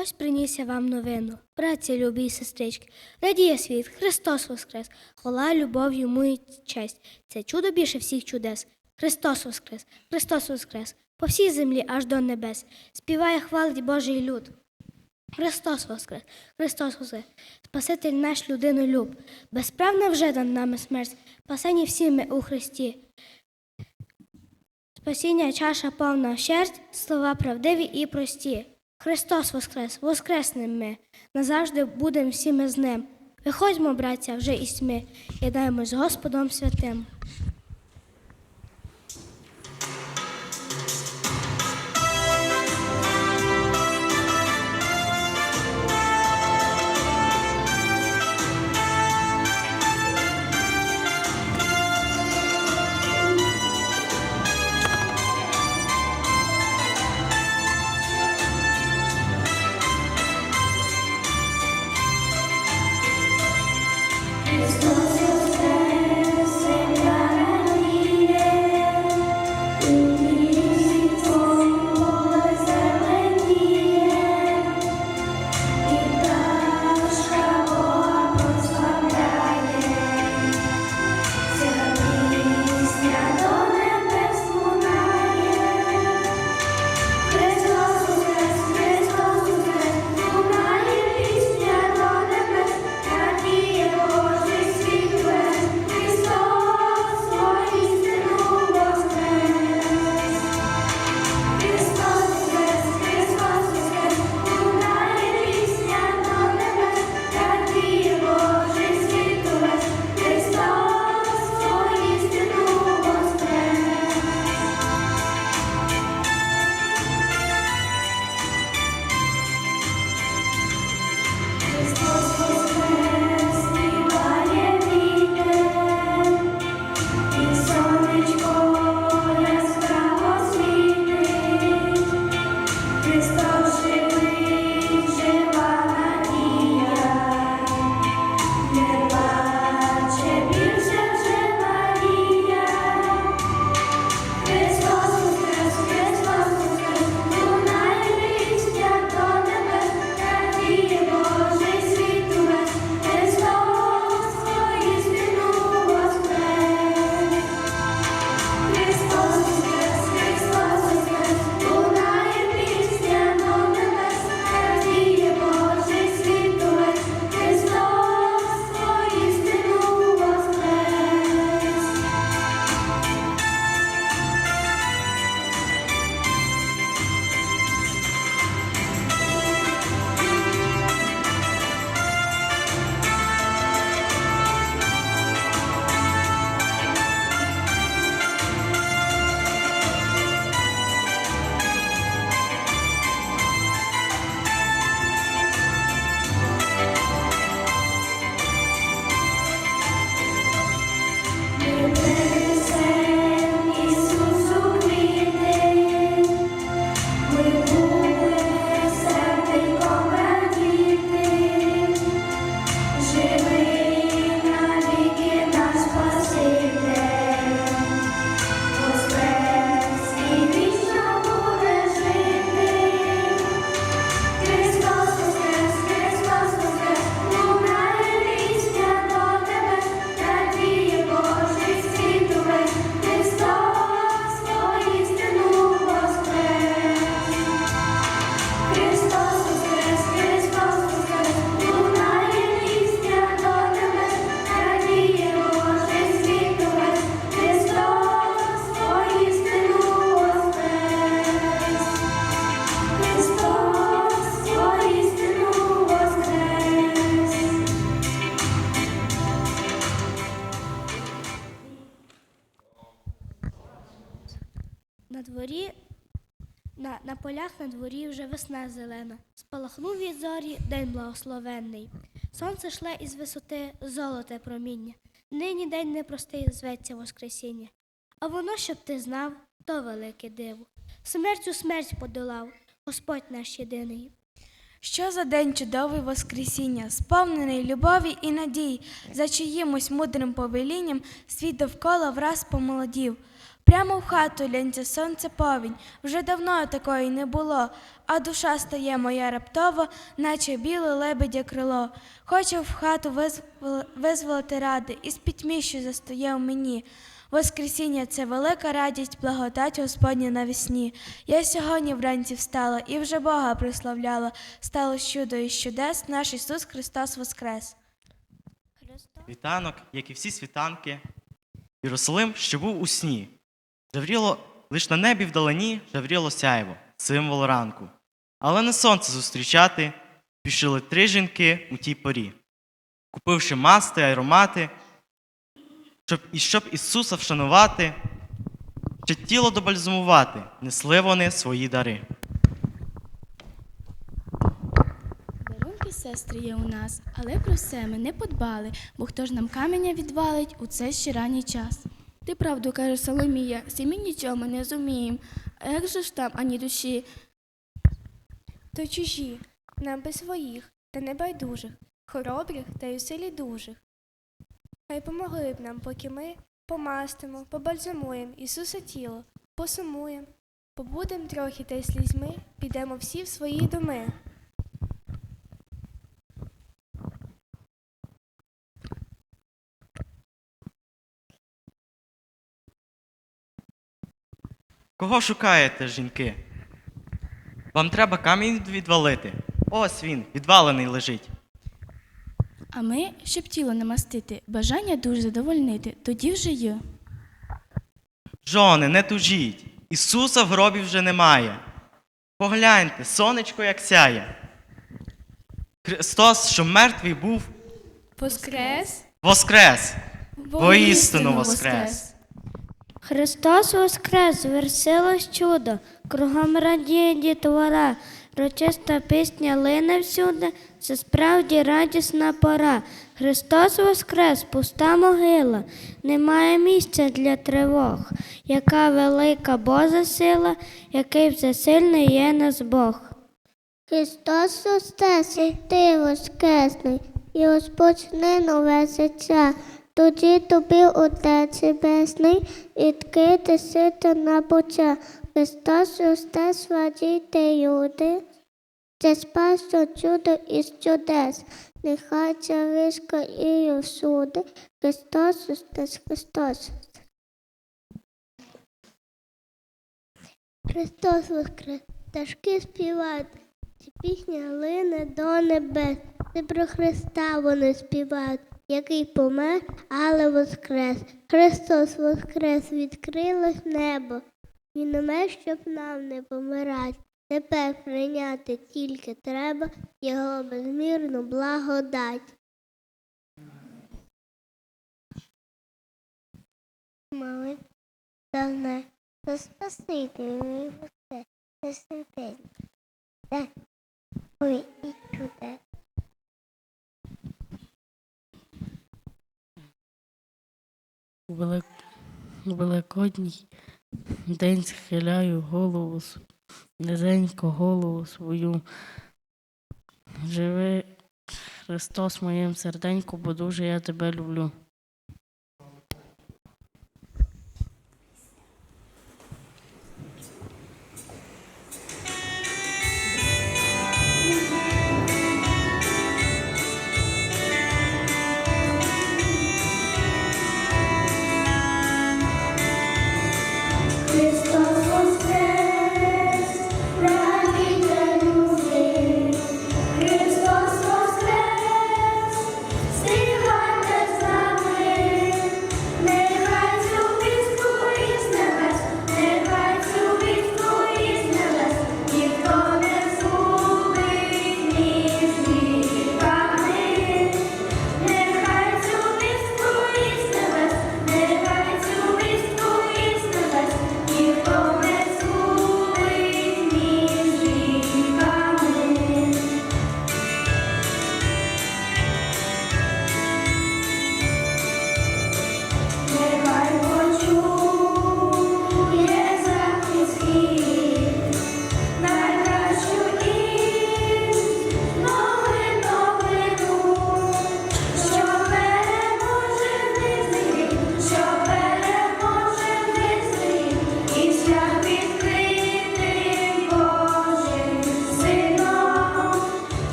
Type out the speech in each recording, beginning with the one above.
Ось приніс я вам новину, братці, любі й сестрички. Радіє світ, Христос Воскрес, хвала, любов йому і честь. Це чудо більше всіх чудес. Христос Воскрес, Христос Воскрес, по всій землі аж до небес. Співає хвалить Божий люд. Христос Воскрес, Христос Воскрес, Спаситель наш людину люб. Безправна вже над нами смерть, спасені всі ми у Христі. Спасіння чаша повна щерть, слова правдиві і прості. Христос Воскрес, воскреснем ми, назавжди будемо всі ми з ним. Виходьмо, браття, вже із тьми, єдаємо з Господом святим. На дворі вже весна зелена. Спалахнув від зорі день благословенний. Сонце шле із висоти золоте проміння. Нині день непростий зветься Воскресіння. А воно, щоб ти знав, то велике диво. Смертю смерть подолав, Господь наш єдиний. Що за день чудовий Воскресіння, сповнений любові і надій, за чиїмось мудрим повелінням світ довкола враз помолодів. Прямо в хату лється сонце повінь, вже давно такої не було, а душа стає моя раптово, наче біле лебедя крило. Хочу в хату визволити ради, і з пітьмі, що застає в мені. Воскресіння це велика радість, благодать Господня навесні. Я сьогодні вранці встала і вже Бога прославляла. Стало чудо і чудес, наш Ісус Христос Воскрес. Вітанок, як і всі світанки. Єрусалим, що був у сні. Жавріло лиш на небі вдалині жавріло сяйво, символ ранку. Але на сонце зустрічати пішли три жінки у тій порі, купивши масти, аромати, щоб, і щоб Ісуса вшанувати, ще тіло добальзамувати, несли вони свої дари. Сестри, є у нас, але про все ми не подбали, бо хто ж нам каменя відвалить у цей ще ранній час. Ти правду каже Соломія, нічого ми не зумієм. А як же ж там ані душі? То чужі, нам без своїх, та небайдужих, хоробрих та й у силі дужих. Хай помогли б нам, поки ми помастимо, побальзамуємо Ісуса тіло, посумуємо, побудем трохи та й слізьми, підемо всі в свої доми. Кого шукаєте, жінки? Вам треба камінь відвалити. Ось він, відвалений лежить. А ми, щоб тіло намастити, бажання дуже задовольнити, тоді вже є. Жони, не тужіть. Ісуса в гробі вже немає. Погляньте, сонечко як сяє. Христос, що мертвий був, Воскрес! воскрес. Воістину воскрес. Христос воскрес, звершилось чудо, кругом радіє дітвора, рочиста пісня лине всюди, це справді радісна пора. Христос воскрес, пуста могила, немає місця для тривог. Яка велика Божа сила, який всесильний є нас Бог. Христос воскрес, і ти воскресний, і розпочне нове життя. Тоді тобі Отець Небесний, відкрити сито на поча. Христос воскрес, радійте люди. Це спасо чудо із чудес, нехай ця вишка і усюди. Христос воскрес, Христос. Христос воскрес, пташки співають, ця пісня лине до небес. Це про Христа вони співають, який помер, але воскрес. Христос воскрес, відкрилось небо. Він умер, щоб нам не помирать. Тепер прийняти тільки треба його безмірну благодать. Молить за не за спаситель мій все, це святень. Де ой і чудес. У Велик... у Великодній день схиляю голову, низенько голову свою. Живи Христос в моєму серденьку, бо дуже я тебе люблю.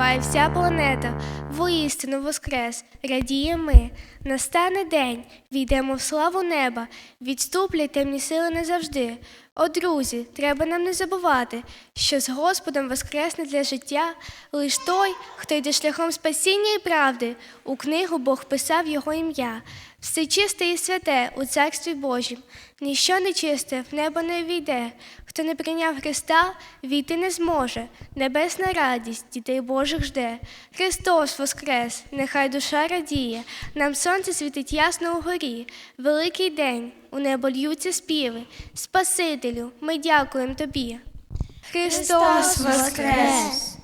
Співає вся планета, воістину воскрес, радіє ми. Настане день, війдемо в славу неба, відступлять темні сили назавжди. О, друзі, треба нам не забувати, що з Господом воскресне для життя лиш той, хто йде шляхом спасіння і правди. У книгу Бог писав його ім'я. Все чисте і святе у царстві Божім. Ніщо нечисте в небо не війде. Хто не прийняв Христа, війти не зможе. Небесна радість дітей Божих жде. Христос воскрес, нехай душа радіє. Нам сонце світить ясно угорі. Великий день, у небо льються співи. Спасителю, ми дякуємо тобі. Христос воскрес.